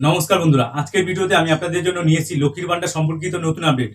নমস্কার বন্ধুরা, আজকের ভিডিওতে আমি আপনাদের জন্য নিয়ে এসেছি লক্ষ্মীর ভান্ডার সম্পর্কিত নতুন আপডেট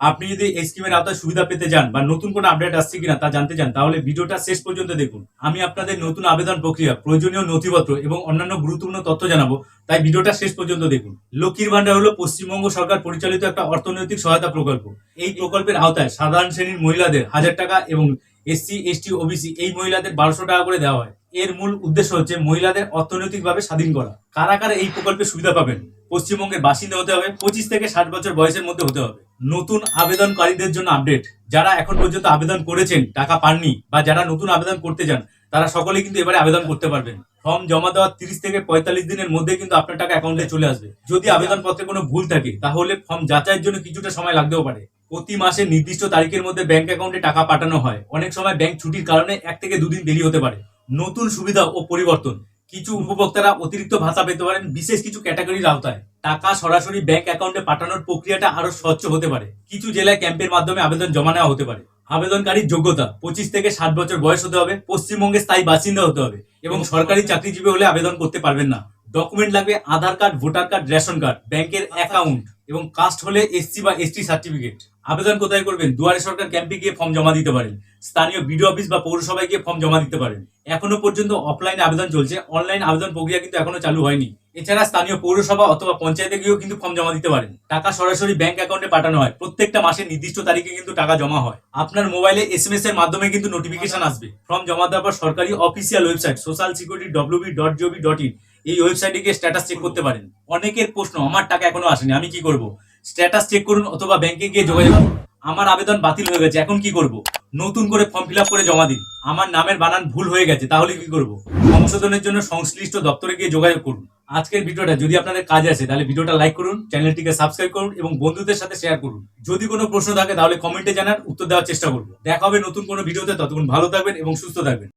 আপনি যদি এই স্কিমের আওতায় সুবিধা পেতে চান বা নতুন কোনো আপডেট আসছে কিনা তা জানতে চান, তাহলে ভিডিওটা শেষ পর্যন্ত দেখুন। আমি আপনাদের নতুন আবেদন প্রক্রিয়া, প্রয়োজনীয় নথিপত্র এবং অন্যান্য গুরুত্বপূর্ণ তথ্য জানাব, তাই ভিডিওটা শেষ পর্যন্ত দেখুন। লক্ষ্মীর ভান্ডার হলো পশ্চিমবঙ্গ সরকার পরিচালিত একটা অর্থনৈতিক সহায়তা প্রকল্প। এই প্রকল্পের আওতায় সাধারণ শ্রেণির মহিলাদের হাজার টাকা এবং এসসি, এসটি, ওবিসি এই মহিলাদের বারোশো টাকা করে দেওয়া হয়। এর মূল উদ্দেশ্য হচ্ছে মহিলাদের অর্থনৈতিকভাবে স্বাধীন করা। কারা কারা এই প্রকল্পের সুবিধা পাবেন? পশ্চিমবঙ্গের বাসিন্দা হতে হবে, পঁচিশ থেকে ষাট বছর বয়সের মধ্যে হতে হবে। নতুন আবেদনকারীদের জন্য আপডেট যারা এখন পর্যন্ত আবেদন করেছেন, টাকা পাননি, বা যারা নতুন আবেদন করতে চান তারা সকলেই কিন্তু এবারে আবেদন করতে পারবেন। ফর্ম জমা দেওয়ার তিরিশ থেকে পঁয়তাল্লিশ দিনের মধ্যে কিন্তু আপনার টাকা অ্যাকাউন্টে চলে আসবে। যদি আবেদনপত্রে কোনো ভুল থাকে, তাহলে ফর্ম যাচাইয়ের জন্য কিছুটা সময় লাগতেও পারে। প্রতি মাসে নির্দিষ্ট তারিখের মধ্যে ব্যাংক অ্যাকাউন্টে টাকা পাঠানো হয়। অনেক সময় ব্যাংক ছুটির কারণে এক থেকে দুদিন দেরি হতে পারে। নতুন সুবিধা ও পরিবর্তন। কিছু উপভোক্তারা অতিরিক্ত ভাতা পেতে পারেন, বিশেষ কিছু ক্যাটাগরির আওতায়। টাকা সরাসরি ব্যাংক অ্যাকাউন্টে পাঠানোর প্রক্রিয়াটা আরও স্বচ্ছ হতে পারে। কিছু জেলায় ক্যাম্পের মাধ্যমে আবেদন জমা নেওয়া হতে পারে। আবেদনকারীর যোগ্যতা, পঁচিশ থেকে ষাট বছর বয়স হতে হবে পশ্চিমবঙ্গে স্থায়ী বাসিন্দা হতে হবে এবং সরকারি চাকরিজীবী হলে আবেদন করতে পারবেন না। ডকুমেন্ট লাগবে Aadhaar card voter card ration card ব্যাংকের অ্যাকাউন্ট এবং কাস্ট হলে এসসি বা এসটি সার্টিফিকেট আবেদন কোথায় করবেন? দুয়ারে সরকার ক্যাম্পে গিয়ে ফর্ম জমা দিতে পারেন। স্থানীয় বিডিও অফিস বা পৌরসভায় গিয়ে ফর্ম জমা দিতে পারেন। এখনও পর্যন্ত অফলাইন আবেদন চলছে। অনলাইন আবেদন প্রক্রিয়া কিন্তু এখনও চালু হয়নি। এছাড়া স্থানীয় পৌরসভা অথবা পঞ্চায়েতে গিয়েও কিন্তু ফর্ম জমা দিতে পারেন। টাকা সরাসরি ব্যাংক অ্যাকাউন্টে পাঠানো হয়। প্রত্যেকটা মাসের নির্দিষ্ট তারিখে কিন্তু টাকা জমা হয়। আপনার মোবাইলে এসএমএস এর মাধ্যমে কিন্তু নোটিফিকেশন আসবে। ফর্ম জমা দেওয়ার পর সরকারি official website social security WB dot gov dot in এই ওয়েবসাইটে গিয়ে স্ট্যাটাস চেক করতে পারেন। অনেকের প্রশ্ন, আমার টাকা এখনও আসেনি, আমি কি করব? স্ট্যাটাস চেক করুন অথবা ব্যাংকে গিয়ে যোগাযোগ করুন। আমার আবেদন বাতিল হয়ে গেছে, এখন কি করব? নতুন করে ফর্ম ফিল করে জমা দিন। আমার নামের বানান ভুল হয়ে গেছে, তাহলে কি করব? সংশোধনের জন্য সংশ্লিষ্ট দপ্তরে গিয়ে যোগাযোগ করুন। আজকের ভিডিওটা যদি আপনাদের কাজে আসে, তাহলে ভিডিওটা লাইক করুন, চ্যানেলটিকে সাবস্ক্রাইব করুন এবং বন্ধুদের সাথে শেয়ার করুন। যদি কোনো প্রশ্ন থাকে, তাহলে কমেন্টে জানান উত্তর দেওয়ার চেষ্টা করব। দেখা হবে নতুন কোনো ভিডিওতে, ততক্ষণ ভালো থাকবেন এবং সুস্থ থাকবেন।